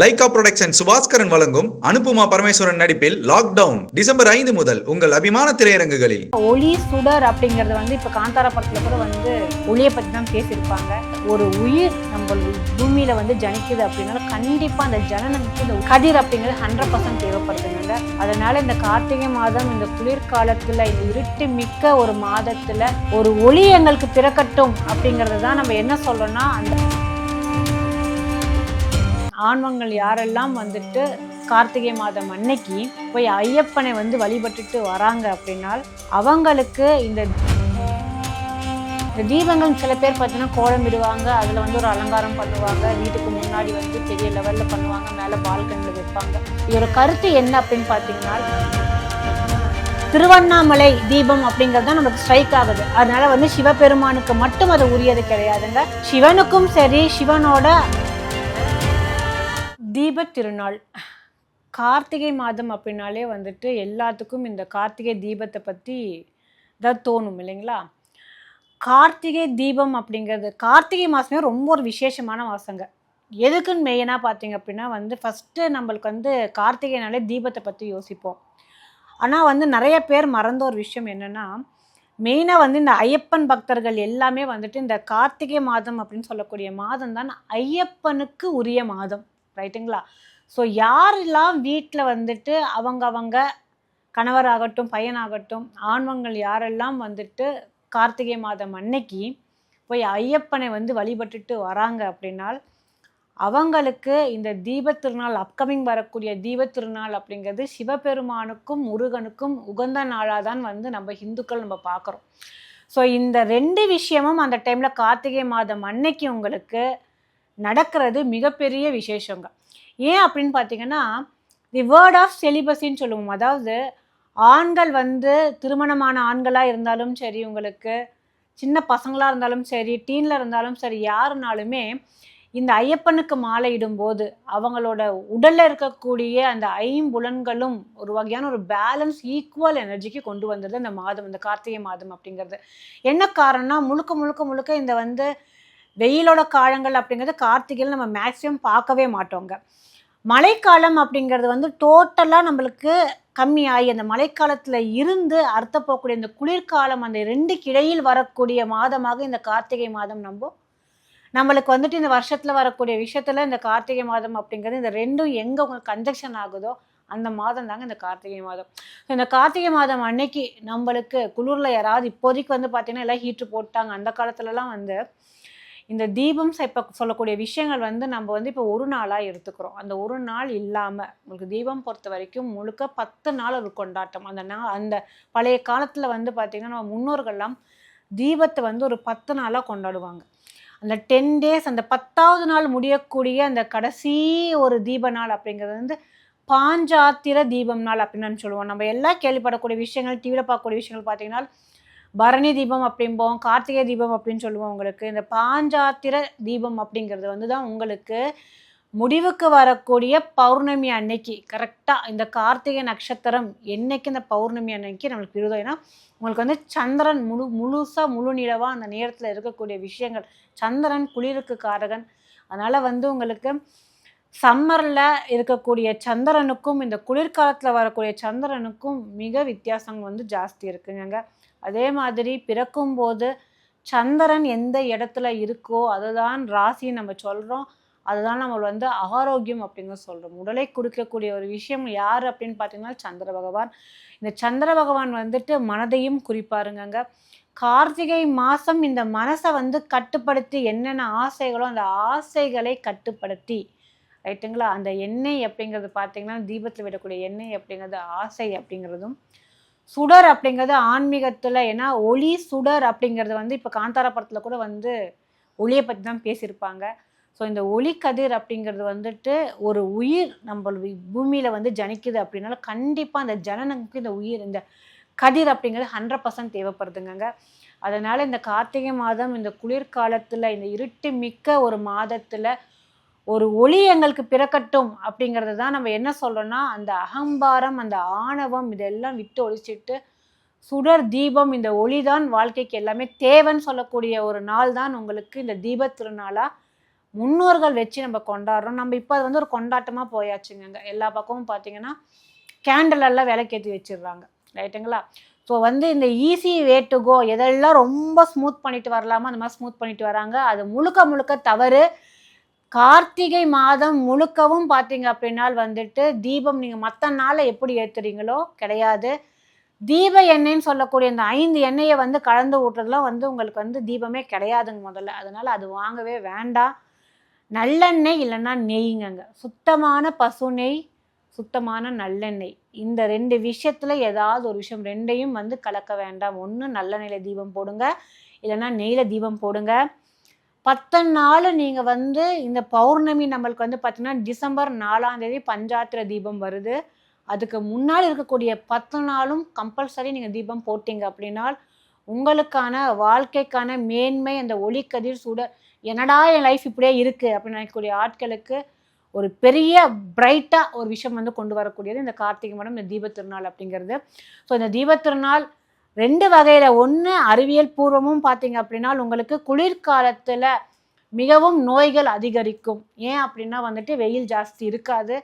Lyca production Subaskaran வழங்கும் அனுப்புமா பரமேஸ்வரன் நடிப்பில் lockdown December ஐந்து முதல் உங்கள் அபிமான திரையரங்குகளில். ஒளி சுடர் அப்படிங்கறது வந்து இப்போ காந்தாரா படத்தில் கூட வந்து ஒளியை பற்றி தான் பேசியிருப்பாங்க. ஒரு உயிர் நம்ம பூமியில் வந்து ஜனிக்குது அப்படின்னால கண்டிப்பாக அந்த ஜனனத்துக்கு இந்த கதிர் அப்படிங்கிறது ஹண்ட்ரட் பர்சன்ட் தேவைப்படுதுங்க. அதனால இந்த கார்த்திகை மாதம் இந்த குளிர்காலத்தில் இந்த இருட்டு மிக்க ஒரு மாதத்தில் ஒரு ஒளி எங்களுக்கு பிறக்கட்டும் அப்படிங்கிறது தான் நம்ம என்ன சொல்றோம்னா அந்த ஆன்மங்கள் யாரெல்லாம் வந்துட்டு கார்த்திகை மாதம் அன்னைக்கு போய் ஐயப்பனை வந்து வழிபட்டுட்டு வராங்க அப்படின்னால் அவங்களுக்கு இந்த இந்த தீபங்கள் சில பேர் பார்த்தீங்கன்னா கோலம் விடுவாங்க அதில் வந்து ஒரு அலங்காரம் பண்ணுவாங்க வீட்டுக்கு முன்னாடி வந்து பெரிய லெவலில் பண்ணுவாங்க மேலே பால்கனியில் வைப்பாங்க. இதோட கருத்து என்ன அப்படின்னு பார்த்தீங்கன்னா திருவண்ணாமலை தீபம் அப்படிங்கிறது தான் நமக்கு ஸ்ட்ரைக் ஆகுது. அதனால வந்து சிவபெருமானுக்கு மட்டும் அது உரியது கிடையாதுங்க. சிவனுக்கும் சரி சிவனோட தீப திருநாள். கார்த்திகை மாதம் அப்படின்னாலே வந்துட்டு எல்லாத்துக்கும் இந்த கார்த்திகை தீபத்தை பற்றி தான் தோணும் இல்லைங்களா? கார்த்திகை தீபம் அப்படிங்கிறது கார்த்திகை மாதமே ரொம்ப ஒரு விசேஷமான மாதங்க எதுக்குன்னு மெயினாக பார்த்தீங்க அப்படின்னா வந்து ஃபஸ்ட்டு நம்மளுக்கு வந்து கார்த்திகைனாலே தீபத்தை பற்றி யோசிப்போம். ஆனால் வந்து நிறைய பேர் மறந்த ஒரு விஷயம் என்னென்னா மெயினாக வந்து இந்த ஐயப்பன் பக்தர்கள் எல்லாமே வந்துட்டு இந்த கார்த்திகை மாதம் அப்படின்னு சொல்லக்கூடிய மாதம் தான் ஐயப்பனுக்கு உரிய மாதம். ரைட்டுங்களா? ஸோ யாரெல்லாம் வீட்டில் வந்துட்டு அவங்க அவங்க கணவராகட்டும் பையனாகட்டும் ஆண்மங்கள் யாரெல்லாம் வந்துட்டு கார்த்திகை மாதம் அன்னைக்கு போய் ஐயப்பனை வந்து வழிபட்டுட்டு வராங்க அப்படின்னால் அவங்களுக்கு இந்த தீபத் திருநாள் அப்கமிங் வரக்கூடிய தீபத் திருநாள் அப்படிங்கிறது சிவபெருமானுக்கும் முருகனுக்கும் உகந்த நாளாக தான் வந்து நம்ம இந்துக்கள் நம்ம பார்க்குறோம். ஸோ இந்த ரெண்டு விஷயமும் அந்த டைமில் கார்த்திகை மாதம் அன்னைக்கு உங்களுக்கு நடக்கிறது மிகப்பெரிய விசேஷங்க. ஏன் அப்படின்னு பார்த்தீங்கன்னா தி வேர்ட் ஆஃப் செலிபஸின்னு சொல்லுவோம். அதாவது ஆண்கள் வந்து திருமணமான ஆண்களாக இருந்தாலும் சரி உங்களுக்கு சின்ன பசங்களாக இருந்தாலும் சரி டீனில் இருந்தாலும் சரி யாருனாலுமே இந்த ஐயப்பனுக்கு மாலை இடும்போது அவங்களோட உடலில் இருக்கக்கூடிய அந்த ஐம்புலன்களும் ஒரு வகையான ஒரு பேலன்ஸ் ஈக்குவல் எனர்ஜிக்கு கொண்டு வந்தது இந்த மாதம் இந்த கார்த்திகை மாதம் அப்படிங்கிறது. என்ன காரணம்னா முழுக்க முழுக்க முழுக்க இந்த வந்து வெயிலோட காலங்கள் அப்படிங்கிறது கார்த்திகையில் நம்ம மேக்ஸிமம் பார்க்கவே மாட்டோங்க. மழைக்காலம் அப்படிங்கிறது வந்து டோட்டலாக நம்மளுக்கு கம்மியாகி அந்த மழைக்காலத்தில் இருந்து அர்த்த போகக்கூடிய இந்த குளிர்காலம் அந்த ரெண்டு இடையில் வரக்கூடிய மாதமாக இந்த கார்த்திகை மாதம் நம்ம நம்மளுக்கு வந்துட்டு இந்த வருஷத்தில் வரக்கூடிய விஷயத்தில் இந்த கார்த்திகை மாதம் அப்படிங்கிறது இந்த ரெண்டும் எங்கே உங்களுக்கு கன்ஜெக்ஷன் ஆகுதோ அந்த மாதம் தாங்க இந்த கார்த்திகை மாதம். இந்த கார்த்திகை மாதம் அன்னைக்கு நம்மளுக்கு குளிரில் யாராவது இப்போதைக்கு வந்து பார்த்தீங்கன்னா எல்லாம் ஹீட்ரு போட்டாங்க. அந்த காலத்துலலாம் வந்து இந்த தீபம் இப்போ சொல்லக்கூடிய விஷயங்கள் வந்து நம்ம வந்து இப்போ ஒரு நாளாக எடுத்துக்கிறோம். அந்த ஒரு நாள் இல்லாமல் உங்களுக்கு தீபம் பொறுத்த வரைக்கும் முழுக்க பத்து நாள் ஒரு கொண்டாட்டம். அந்த நா அந்த பழைய காலத்தில் வந்து பார்த்திங்கன்னா நம்ம முன்னோர்கள்லாம் தீபத்தை வந்து ஒரு பத்து நாளாக கொண்டாடுவாங்க. அந்த டென் டேஸ் அந்த பத்தாவது நாள் முடியக்கூடிய அந்த கடைசி ஒரு தீப நாள் அப்படிங்கிறது வந்து பாஞ்சாத்திர தீபம் நாள் அப்படின்னு சொல்லுவோம். நம்ம எல்லாம் கேள்விப்படக்கூடிய விஷயங்கள் டிவியில் பார்க்கக்கூடிய விஷயங்கள் பார்த்திங்கன்னா பரணி தீபம் அப்படிம்போம் கார்த்திகை தீபம் அப்படின்னு சொல்லுவோம் உங்களுக்கு. இந்த பாஞ்சாத்திர தீபம் அப்படிங்கிறது வந்து தான் உங்களுக்கு முடிவுக்கு வரக்கூடிய பௌர்ணமி அன்னைக்கு. கரெக்டாக இந்த கார்த்திகை நட்சத்திரம் என்னைக்கு இந்த பௌர்ணமி அன்னைக்கு நம்மளுக்கு விருதம். ஏன்னா உங்களுக்கு வந்து சந்திரன் முழு முழுசாக முழு நிலவாக அந்த நேரத்தில் இருக்கக்கூடிய விஷயங்கள். சந்திரன் குளிருக்கு காரகன். அதனால் வந்து உங்களுக்கு சம்மரில் இருக்கக்கூடிய சந்திரனுக்கும் இந்த குளிர்காலத்தில் வரக்கூடிய சந்திரனுக்கும் மிக வித்தியாசம் வந்து ஜாஸ்தி இருக்குங்க அதே மாதிரி பிறக்கும்போது சந்திரன் எந்த இடத்துல இருக்கோ அதுதான் ராசி நம்ம சொல்கிறோம் அதுதான் நம்ம வந்து ஆரோக்கியம் அப்படிங்க சொல்கிறோம் உடலை கொடுக்கக்கூடிய ஒரு விஷயம் யார் அப்படின்னு பார்த்தீங்கன்னா சந்திர பகவான். இந்த சந்திர பகவான் வந்துட்டு மனதையும் குறிப்பாருங்கங்க. கார்த்திகை மாதம் இந்த மனசை வந்து கட்டுப்படுத்தி என்னென்ன ஆசைகளோ அந்த ஆசைகளை கட்டுப்படுத்தி ரைட்டுங்களா அந்த எண்ணெய் அப்படிங்கிறது பார்த்தீங்கன்னா தீபத்தில் விடக்கூடிய எண்ணெய் அப்படிங்கிறது ஆசை அப்படிங்கிறதும் சுடர் அப்படிங்கிறது ஆன்மீகத்தில் ஏன்னா ஒளி சுடர் அப்படிங்கிறது வந்து இப்போ காந்தாரா படத்தில் கூட வந்து ஒளியை பற்றி தான் பேசியிருப்பாங்க. ஸோ இந்த ஒளி கதிர் அப்படிங்கிறது வந்துட்டு ஒரு உயிர் நம்ம பூமியில் வந்து ஜனிக்குது அப்படின்னால கண்டிப்பாக அந்த ஜனனுக்கு இந்த உயிர் இந்த கதிர் அப்படிங்கிறது ஹண்ட்ரட் பர்சன்ட் தேவைப்படுதுங்க அதனால் இந்த கார்த்திகை மாதம் இந்த குளிர்காலத்தில் இந்த இருட்டு மிக்க ஒரு மாதத்தில் ஒரு ஒளி எங்களுக்கு பிறக்கட்டும் அப்படிங்கிறது தான் நம்ம என்ன சொல்கிறோன்னா அந்த அகம்பாரம் அந்த ஆணவம் இதெல்லாம் விட்டு ஒழிச்சிட்டு சுடர் தீபம் இந்த ஒளி தான் வாழ்க்கைக்கு எல்லாமே தேவைன்னு சொல்லக்கூடிய ஒரு நாள் தான் உங்களுக்கு இந்த தீப திருநாளாக முன்னோர்கள் வச்சு நம்ம கொண்டாடுறோம். நம்ம இப்போ அது வந்து ஒரு கொண்டாட்டமாக போயாச்சுங்க எல்லா பக்கமும் பார்த்தீங்கன்னா கேண்டில் எல்லாம் விளக்கேற்றி வச்சிடுறாங்க. ரைட்டுங்களா? ஸோ வந்து இந்த ஈஸி வே டு கோ எதெல்லாம் ரொம்ப ஸ்மூத் பண்ணிட்டு வரலாமோ அந்த மாதிரி ஸ்மூத் பண்ணிட்டு வராங்க. அது முழுக்க முழுக்க தவறு. கார்த்திகை மாதம் முழுக்கவும் பார்த்தீங்க அப்படின்னால் வந்துட்டு தீபம் நீங்கள் மற்ற நாளை எப்படி ஏற்றுறீங்களோ கிடையாது. தீப எண்ணெய்ன்னு சொல்லக்கூடிய இந்த ஐந்து எண்ணெயை வந்து கலந்து விட்றதுலாம் வந்து உங்களுக்கு வந்து தீபமே கிடையாதுங்க முதல்ல. அதனால் அது வாங்கவே வேண்டாம். நல்லெண்ணெய் இல்லைன்னா நெய்ங்கங்க. சுத்தமான பசு நெய் சுத்தமான நல்லெண்ணெய். இந்த ரெண்டு விஷயத்தில் ஏதாவது ஒரு விஷயம் ரெண்டையும் வந்து கலக்க வேண்டாம். ஒன்று நல்லெண்ணெயில் தீபம் போடுங்க. இல்லைன்னா நெய்யில் தீபம் போடுங்க. பத்து நாள் நீங்கள் வந்து இந்த பௌர்ணமி நம்மளுக்கு வந்து பார்த்தீங்கன்னா டிசம்பர் நாலாம் தேதி பஞ்சாத்திர தீபம் வருது. அதுக்கு முன்னால் இருக்கக்கூடிய பத்து நாளும் கம்பல்சரி நீங்கள் தீபம் போட்டீங்க அப்படின்னால் உங்களுக்கான வாழ்க்கைக்கான மேன்மை அந்த ஒளிக்கதிர் சுட என்னடா என் லைஃப் இப்படியே இருக்குது அப்படின்னு நினைக்கக்கூடிய ஆட்களுக்கு ஒரு பெரிய பிரைட்டாக ஒரு விஷயம் வந்து கொண்டு வரக்கூடியது இந்த கார்த்திகை மடம் இந்த தீபத் திருநாள் அப்படிங்கிறது. ஸோ இந்த தீபத் திருநாள் ரெண்டு வகையில். ஒன்று அறிவியல் பூர்வமும் பார்த்தீங்க அப்படின்னா உங்களுக்கு குளிர்காலத்தில் மிகவும் நோய்கள் அதிகரிக்கும். ஏன் அப்படின்னா வந்துட்டு வெயில் ஜாஸ்தி இருக்காது.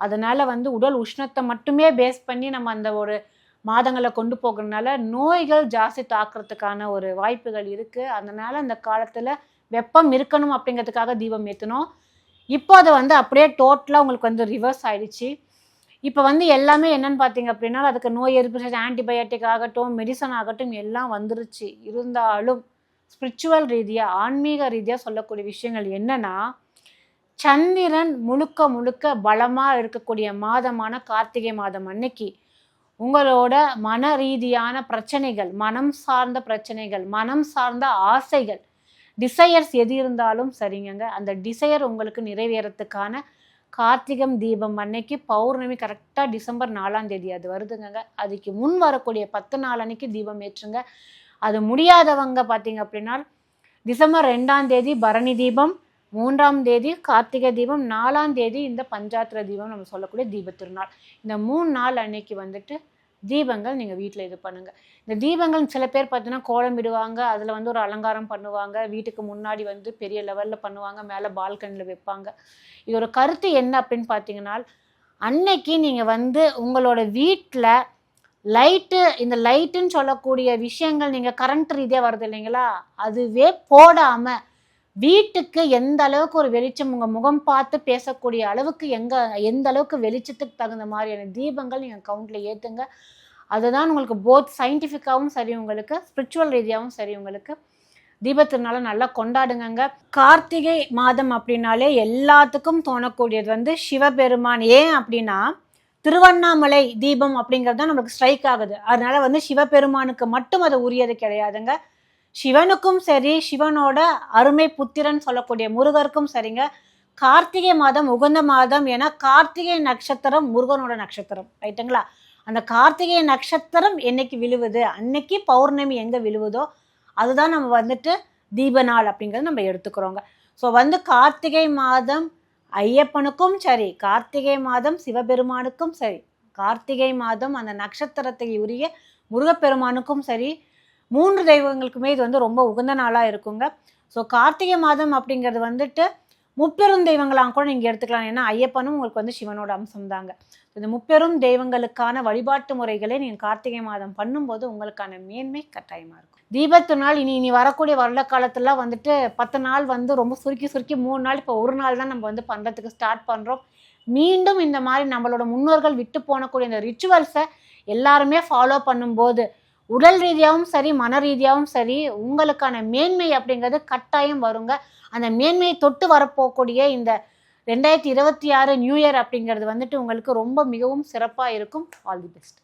அதனால் வந்து உடல் உஷ்ணத்தை மட்டுமே பேஸ் பண்ணி நம்ம அந்த ஒரு மாதங்களை கொண்டு போகிறதுனால நோய்கள் ஜாஸ்தி தாக்குறதுக்கான ஒரு வாய்ப்புகள் இருக்குது அதனால் அந்த காலத்தில் வெப்பம் இருக்கணும் அப்படிங்கிறதுக்காக தீபம் ஏற்றணும் இப்போ அதை வந்து அப்படியே டோட்டலாக உங்களுக்கு வந்து ரிவர்ஸ் ஆயிடுச்சு. இப்போ வந்து எல்லாமே என்னன்னு பார்த்தீங்க அப்படின்னா அதுக்கு நோய் எதிர்ப்பு சக்தி ஆன்டிபயோட்டிக் ஆகட்டும் மெடிசன் ஆகட்டும் எல்லாம் வந்துருச்சு. இருந்தாலும் ஸ்பிரிச்சுவல் ரீதியாக ஆன்மீக ரீதியாக சொல்லக்கூடிய விஷயங்கள் என்னன்னா சந்திரன் முழுக்க முழுக்க பலமாக இருக்கக்கூடிய மாதமான கார்த்திகை மாதம் அன்னைக்கு உங்களோட மன ரீதியான பிரச்சனைகள் மனம் சார்ந்த பிரச்சனைகள் மனம் சார்ந்த ஆசைகள் டிசையர்ஸ் எது இருந்தாலும் சரிங்கங்க அந்த டிசையர் உங்களுக்கு நிறைவேறத்துக்கான கார்த்திகம் தீபம் அன்னைக்கு பௌர்ணமி கரெக்டாக டிசம்பர் நாலாம் தேதி அது வருதுங்க அதுக்கு முன் வரக்கூடிய பத்து நாள் அன்னைக்கு தீபம் ஏற்றுங்க. அது முடியாதவங்க பார்த்தீங்க அப்படின்னா டிசம்பர் ரெண்டாம் தேதி பரணி தீபம் மூன்றாம் தேதி கார்த்திகை தீபம் நாலாம் தேதி இந்த பஞ்சாத்திர தீபம் நம்ம சொல்லக்கூடிய தீப திருநாள். இந்த மூணு நாள் அன்னைக்கு வந்துட்டு தீபங்கள் நீங்கள் வீட்டில் இது பண்ணுங்கள் இந்த தீபங்கள் சில பேர் பார்த்தீங்கன்னா கோலம் விடுவாங்க அதில் வந்து ஒரு அலங்காரம் பண்ணுவாங்க வீட்டுக்கு முன்னாடி வந்து பெரிய லெவலில் பண்ணுவாங்க மேலே பால்கனியில் வைப்பாங்க. இதோட கருத்து என்ன அப்படின்னு பார்த்தீங்கன்னா அன்னைக்கு நீங்கள் வந்து உங்களோட வீட்டில் லைட்டு இந்த லைட்டுன்னு சொல்லக்கூடிய விஷயங்கள் நீங்கள் கரண்ட் ரீதியாக வருது இல்லைங்களா? அதுவே போடாமல் வீட்டுக்கு எந்த அளவுக்கு ஒரு வெளிச்சம் உங்கள் முகம் பார்த்து பேசக்கூடிய அளவுக்கு எங்கே எந்த அளவுக்கு வெளிச்சத்துக்கு தகுந்த மாதிரியான தீபங்கள் நீங்கள் கவுண்டில் ஏற்றுங்க அதுதான் உங்களுக்கு போத் சயின்டிஃபிக்காகவும் சரி உங்களுக்கு ஸ்பிரிச்சுவல் ரீதியாகவும் சரி உங்களுக்கு தீபத்திருநாளை நல்லா கொண்டாடுங்கங்க. கார்த்திகை மாதம் அப்படின்னாலே எல்லாத்துக்கும் தோணக்கூடியது வந்து சிவபெருமான். ஏன் அப்படின்னா திருவண்ணாமலை தீபம் அப்படிங்கிறது தான் நம்மளுக்கு ஸ்ட்ரைக் ஆகுது. அதனால வந்து சிவபெருமானுக்கு மட்டும் அது உரியது கிடையாதுங்க. சிவனுக்கும் சரி சிவனோட அருமை புத்திரன் சொல்லக்கூடிய முருகருக்கும் சரிங்க. கார்த்திகை மாதம் உகந்த மாதம் ஏன்னா கார்த்திகை நட்சத்திரம் முருகனோட நட்சத்திரம். ரைட்டுங்களா? அந்த கார்த்திகை நட்சத்திரம் என்னைக்கு விழுவுது? அன்னைக்கு பௌர்ணமி எங்கே விழுவுதோ அதுதான் நம்ம வந்துட்டு தீப நாள் அப்படிங்கிறது நம்ம எடுத்துக்கிறோங்க. ஸோ வந்து கார்த்திகை மாதம் ஐயப்பனுக்கும் சரி கார்த்திகை மாதம் சிவபெருமானுக்கும் சரி கார்த்திகை மாதம் அந்த நட்சத்திரத்தை உரிய முருகப்பெருமானுக்கும் சரி மூன்று தெய்வங்களுக்குமே இது வந்து ரொம்ப உகந்த நாளாக இருக்குங்க. ஸோ கார்த்திகை மாதம் அப்படிங்கிறது வந்துட்டு முப்பெரும் தெய்வங்களாக கூட நீங்கள் எடுத்துக்கலாம். ஏன்னா ஐயப்பனும் உங்களுக்கு வந்து சிவனோட அம்சம் தாங்க இந்த முப்பெரும் தெய்வங்களுக்கான வழிபாட்டு முறைகளை நீங்கள் கார்த்திகை மாதம் பண்ணும்போது உங்களுக்கான மேன்மை கட்டாயமாக இருக்கும். தீபத்து நாள் இனி இனி வரக்கூடிய வருட காலத்துலாம் வந்துட்டு பத்து நாள் வந்து ரொம்ப சுருக்கி சுருக்கி மூணு நாள் இப்போ ஒரு நாள் தான் நம்ம வந்து பண்ணுறதுக்கு ஸ்டார்ட் பண்ணுறோம் மீண்டும் இந்த மாதிரி நம்மளோட முன்னோர்கள் விட்டு போனக்கூடிய இந்த ரிச்சுவல்ஸை எல்லாருமே ஃபாலோ பண்ணும்போது உடல் ரீதியாகவும் சரி மன ரீதியாகவும் சரி உங்களுக்கான மேன்மை அப்படிங்கிறது கட்டாயம் வருங்க. அந்த மேன்மையை தொட்டு வரப்போகக்கூடிய இந்த ரெண்டாயிரத்தி இருபத்தி ஆறு நியூ இயர் அப்படிங்கிறது வந்துட்டு உங்களுக்கு ரொம்ப மிகவும் சிறப்பாக இருக்கும். All the best.